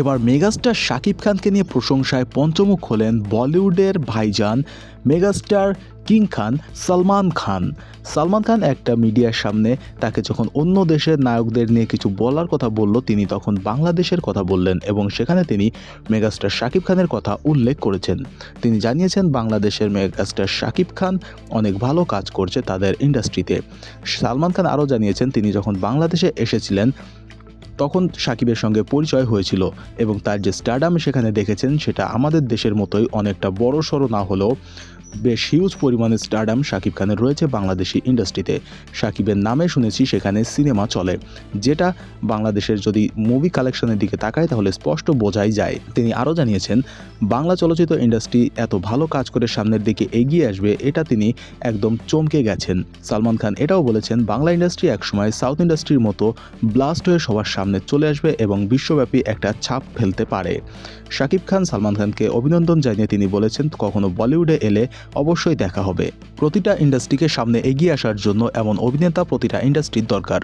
এবার মেগাস্টার শাকিব খানকে নিয়ে প্রশংসায় পঞ্চমুখ হলেন বলিউডের ভাইজান মেগাস্টার কিং খান সালমান খান। সালমান খান একটা মিডিয়ার সামনে তাকে যখন অন্য দেশের নায়কদের নিয়ে কিছু বলার কথা বলল, তিনি তখন বাংলাদেশের কথা বললেন এবং সেখানে তিনি মেগাস্টার শাকিব খানের কথা উল্লেখ করেছেন। তিনি জানিয়েছেন, বাংলাদেশের মেগাস্টার শাকিব খান অনেক ভালো কাজ করছে তাদের ইন্ডাস্ট্রিতে। সালমান খান আরও জানিয়েছেন, তিনি যখন বাংলাদেশে এসেছিলেন তখন সাকিবের সঙ্গে পরিচয় হয়েছিল এবং তার যে স্টারডাম সেখানে দেখেছেন, সেটা আমাদের দেশের মতোই অনেকটা বড় সড়ো না হলেও বেশ হিউজ পরিমাণে স্টারডাম শাকিব খানের রয়েছে বাংলাদেশি ইন্ডাস্ট্রিতে শাকিবের নামে শুনেছি সেখানে সিনেমা চলে। যেটা বাংলাদেশের যদি মুভি কালেকশনের দিকে তাকায় তাহলে স্পষ্ট বোঝাই যায়। তিনি আরও জানিয়েছেন, বাংলা চলচ্চিত্র ইন্ডাস্ট্রি এত ভালো কাজ করে সামনের দিকে এগিয়ে আসবে, এটা তিনি একদম চমকে গেছেন। সালমান খান এটাও বলেছেন, বাংলা ইন্ডাস্ট্রি একসময় সাউথ ইন্ডাস্ট্রির মতো ব্লাস্ট হয়ে সবার সামনে চলে আসবে এবং বিশ্বব্যাপী একটা ছাপ ফেলতে পারে। শাকিব খান, সালমান খানকে অভিনন্দন জানিয়ে তিনি বলেছেন, কখনো বলিউডে এলে অবশ্যই দেখা হবে। প্রতিটা ইন্ডাস্ট্রিকে সামনে এগিয়ে আসার জন্য এমন অভিনেতা প্রতিটা ইন্ডাস্ট্রির দরকার।